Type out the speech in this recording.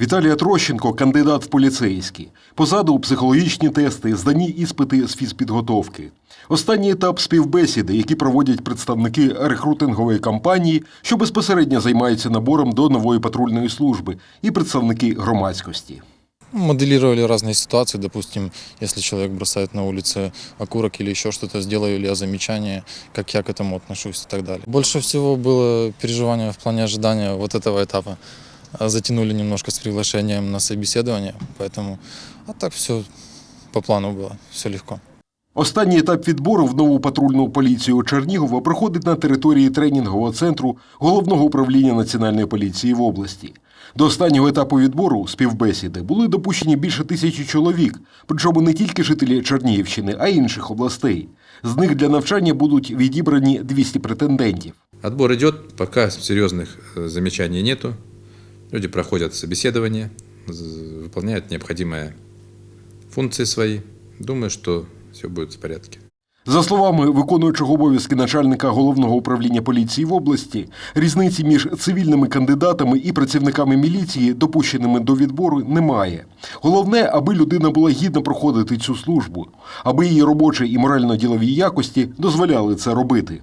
Віталія Трощенко кандидат в поліцейські. Позаду психологічні тести, здані іспити з фізпідготовки. Останній етап співбесіди, які проводять представники рекрутингової кампанії, що безпосередньо займаються набором до нової патрульної служби, і представники громадськості. Моделировали разные ситуации, допустим, если человек бросает на улице окурок или еще что-то, сделаю ли я замечание, как я к этому отношусь и так далее. Больше всего было переживания в плане ожидания вот этого этапа. А Затянули немножко с приглашением на собеседование, поэтому, а так все по плану было, все легко. Останній етап відбору в нову патрульну поліцію Чернігова проходить на території тренінгового центру головного управління національної поліції в області. До останнього етапу відбору співбесіди були допущені більше тисячі чоловік, причому не тільки жителі Чернігівщини, а й інших областей. З них для навчання будуть відібрані 200 претендентів. Отбор идет, пока серьезных э, замечаний нету. Люди проходят собеседование, выполняют необходимые функции свои. Думаю, что все будет в порядке. За словами виконуючого обов'язки начальника головного управління поліції в області, різниці між цивільними кандидатами і працівниками міліції, допущеними до відбору, немає. Головне, аби людина була гідна проходити цю службу, аби її робочі і морально-ділові якості дозволяли це робити.